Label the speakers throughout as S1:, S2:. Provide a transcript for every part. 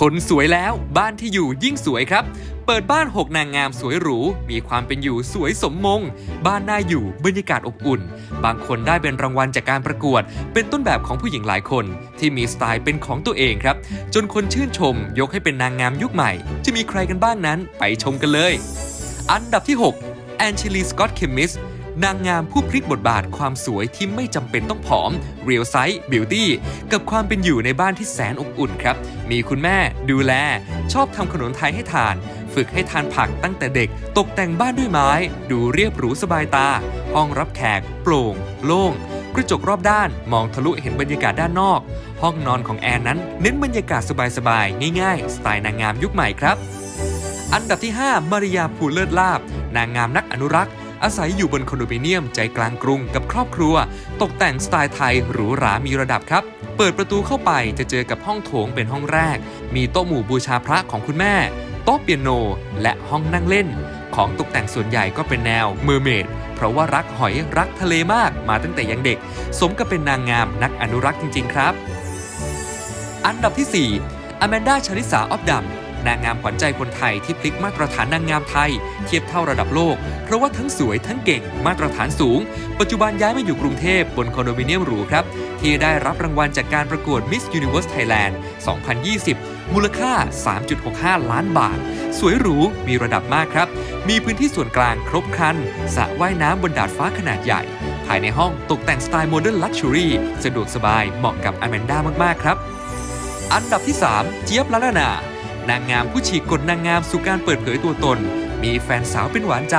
S1: คนสวยแล้วบ้านที่อยู่ยิ่งสวยครับ เปิดบ้าน 6 นางงามสวยหรู มีความเป็นอยู่สวยสมมง บ้านน่าอยู่บรรยากาศอบอุ่น บางคนได้เป็นรางวัลจากการประกวด เป็นต้นแบบของผู้หญิงหลายคน ที่มีสไตล์เป็นของตัวเองครับ จนคนชื่นชม ยกให้เป็นนางงามยุคใหม่ จะมีใครกันบ้างนั้นไปชมกันเลย อันดับที่ 6 แอนเชลีสกอตเคมิส นางงามผู้พลิกบทบาทความสวยที่ไม่จำเป็นต้องผอมเรียลไซส์บิวตี้กับความเป็นอยู่ในบ้านที่แสนอบอุ่นครับ มีคุณแม่ดูแล ชอบทำขนมไทยให้ทาน ฝึกให้ทานผักตั้งแต่เด็ก ตกแต่งบ้านด้วยไม้ ดูเรียบหรูสบายตา ห้องรับแขก โปร่ง โล่งกระจกรอบด้านมองทะลุเห็นบรรยากาศด้านนอก ห้องนอนของแอนนั้น เน้นบรรยากาศสบายๆ ง่ายๆ สไตล์นางงามยุคใหม่ครับ อันดับที่ 5 มาริยาภูเลิศลาบ นางงามนักอนุรักษ์ อาศัยอยู่บนคอนโดมิเนียมใจกลางกรุงกับครอบครัว ตกแต่งสไตล์ไทยหรูหรามีระดับครับ เปิดประตูเข้าไปจะเจอกับห้องโถงเป็นห้องแรก มีโต๊ะหมู่บูชาพระของคุณแม่ โต๊ะเปียโน และห้องนั่งเล่น ของตกแต่งส่วนใหญ่ก็เป็นแนวเมอร์เมดเพราะว่ารักหอยรักทะเลมากมาตั้งแต่ยังเด็ก สมกับเป็นนางงามนักอนุรักษ์จริง ๆ ครับ อันดับที่ 4อแมนดาชาลิสาออฟดัม นางงามขวัญใจคนไทยที่พลิกมาตรฐานนางงามไทย เทียบเท่าระดับโลก เพราะว่าทั้งสวยทั้งเก่งมาตรฐานสูง ปัจจุบันย้ายมาอยู่กรุงเทพบนคอนโดมิเนียมหรูครับ ที่ได้รับรางวัลจากการประกวด Miss Universe Thailand 2020 มูลค่า 3.65 ล้านบาท สวยหรูมีระดับมากครับ มีพื้นที่ส่วนกลางครบครันสระว่ายน้ำบนดาดฟ้าขนาดใหญ่ภายในห้องตกแต่งสไตล์โมเดิร์นลักชัวรี่สะดวกสบายเหมาะกับอแมนด้ามากๆครับ อันดับที่ 3 เจี๊ยบละละนา นางงามผู้ฉีกกฎนางงามสู่การเปิดเผยตัวตน มีแฟนสาวเป็นหวานใจ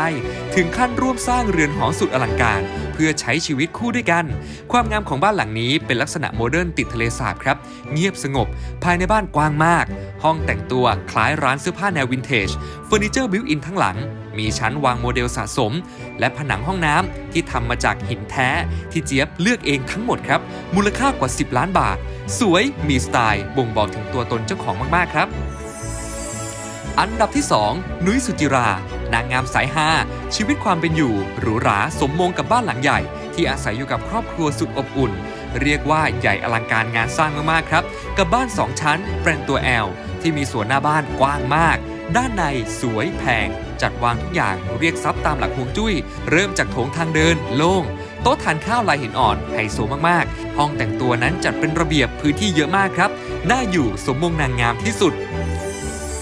S1: ถึงขั้นร่วมสร้างเรือนหอสุดอลังการ เพื่อใช้ชีวิตคู่ด้วยกัน ความงามของบ้านหลังนี้เป็นลักษณะโมเดิร์นติดทะเลสาบครับ เงียบสงบ ภายในบ้านกว้างมาก ห้องแต่งตัวคล้ายร้านเสื้อผ้าแนววินเทจเฟอร์นิเจอร์บิวอินทั้งหลังมีชั้นวางโมเดลสะสม และผนังห้องน้ำที่ทำมาจากหินแท้ ที่เจี๊ยบเลือกเองทั้งหมดครับ มูลค่ากว่า 10 ล้านบาท สวยมีสไตล์ บ่งบอกถึงตัวตนเจ้าของมาก ๆ ครับ อันดับที่ 2 นุ้ยสุจิรา นางงามสายฮาชีวิตความเป็นอยู่หรูหราสมมงกับบ้านหลังใหญ่ ที่อาศัยอยู่กับครอบครัวสุดอบอุ่น เรียกว่าใหญ่อลังการงานสร้างมากๆครับ กับบ้าน 2 ชั้นแปลงตัวแอลที่มีสวนหน้าบ้านกว้างมาก ด้านในสวยแพง จัดวางทุกอย่างเรียกทรัพย์ตามหลักฮวงจุ้ย เริ่มจากโถงทางเดิน โล่งโต๊ะทานข้าวลายหินอ่อนไฮโซมากๆ ห้องแต่งตัวนั้นจัดเป็นระเบียบพื้นที่เยอะมากครับ น่าอยู่สมมงนางงามที่สุด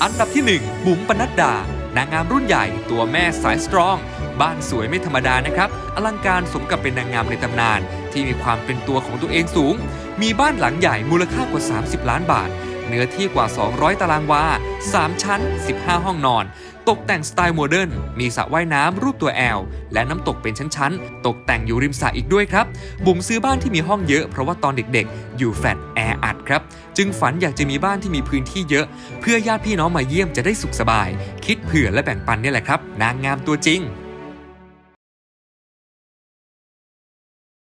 S1: อันดับที่ 1 บุ๋มปนัดดา นางงามรุ่นใหญ่ตัวแม่สายสตรอง บ้านสวยไม่ธรรมดานะครับ อลังการสมกับเป็นนางงามในตำนาน ที่มีความเป็นตัวของตัวเองสูง มีบ้านหลังใหญ่มูลค่ากว่า 30 ล้านบาท เนื้อที่กว่า 200 ตารางวา 3 ชั้น 15 ห้องนอน ตกแต่งสไตล์โมเดิร์น มีสระว่ายน้ำรูปตัวแอล และน้ำตกเป็นชั้นๆ ตกแต่งอยู่ริมสระอีกด้วยครับ บุ๋มซื้อบ้านที่มีห้องเยอะเพราะว่าตอนเด็กๆ อยู่แฟลต ออัดครับ จึงฝันอยากจะมีบ้านที่มีพื้นที่เยอะ เพื่อญาติพี่น้องมาเยี่ยมจะได้สุขสบาย คิดเผื่อและแบ่งปันเนี่ยแหละครับ นางงามตัวจริง